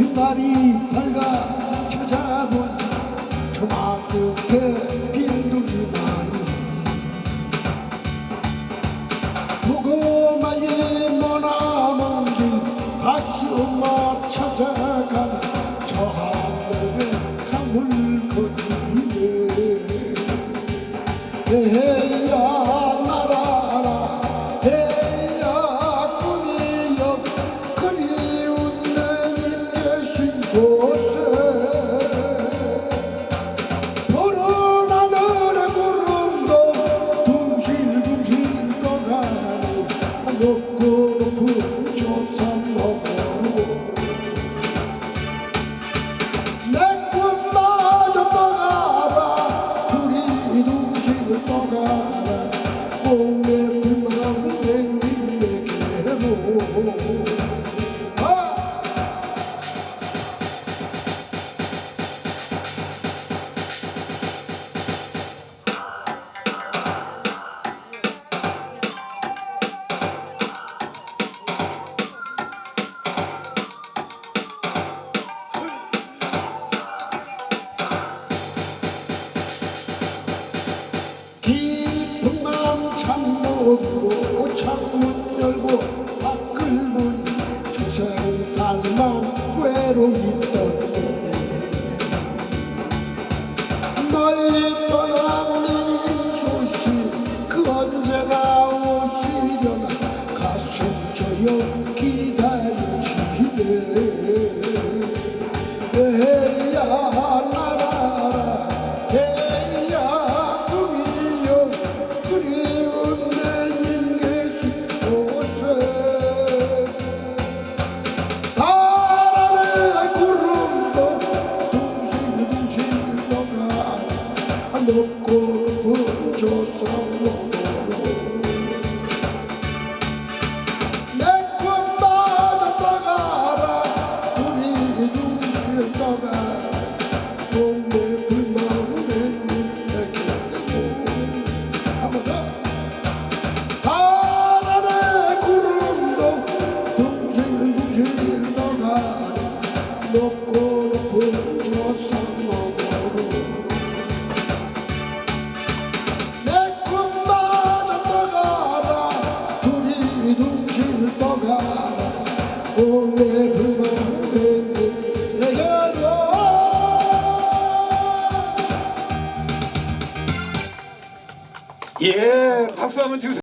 Yutari 조선 먹고. 내 꿈마저 떠가라. 우리 동식을 떠가라. 몸에 불만 댕긴 내게로 있던 때 멀리 떠나는 소식 그 언제나 오시려나 가슴 저여 기다려지네 높고 높은 조성로로 내 꿈마저 떠가라. 우리 눈길 떠가 예, 박수 한번 주세요.